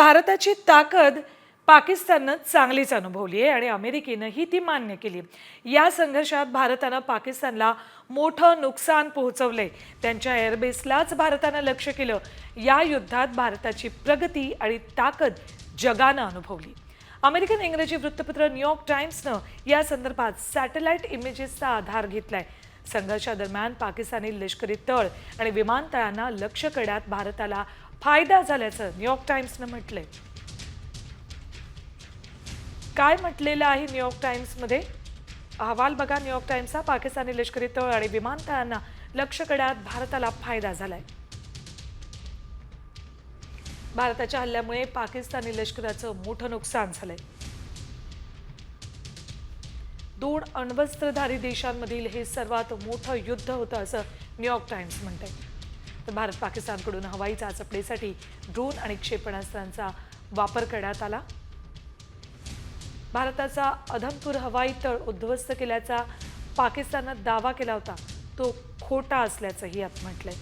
भारताची ताकद पाकिस्ताननं चांगलीच अनुभवली आहे आणि अमेरिकेनंही ती मान्य केली या संघर्षात भारतानं पाकिस्तानला मोठं नुकसान पोहोचवलंय. त्यांच्या एअरबेसलाच भारतानं लक्ष केलं. या युद्धात भारताची प्रगती आणि ताकद जगानं अनुभवली. अमेरिकन इंग्रजी वृत्तपत्र न्यूयॉर्क टाइम्सनं या संदर्भात सॅटेलाइट इमेजेसचा आधार घेतलाय. संघर्षादरम्यान पाकिस्तानी लष्करी तळ आणि विमानतळांना लक्ष करण्यात भारताला फायदा झाल्याचं न्यूयॉर्क टाइम्सनं म्हटलंय. काय म्हटलेलं आहे न्यूयॉर्क टाइम्समध्ये अहवाल बघा न्यूयॉर्क टाइम्सचा पाकिस्तानी लष्करी तळ आणि विमानतळांना लक्ष कड्यात भारताला फायदा झालाय. भारताच्या हल्ल्यामुळे पाकिस्तानी लष्कराचं मोठं नुकसान झालंय. दोन अण्वस्त्रधारी देशांमधील हे सर्वात मोठं युद्ध होतं असं न्यूयॉर्क टाइम्स म्हणतंय. आहे तर भारत पाकिस्तानकडून हवाई चाचपडीसाठी ड्रोन आणि क्षेपणास्त्रांचा वापर करण्यात आला. भारताचा अधमपूर हवाई तळ उद्ध्वस्त केल्याचा पाकिस्तानात दावा केला होता तो खोटा असल्याचंही यात म्हटलंय.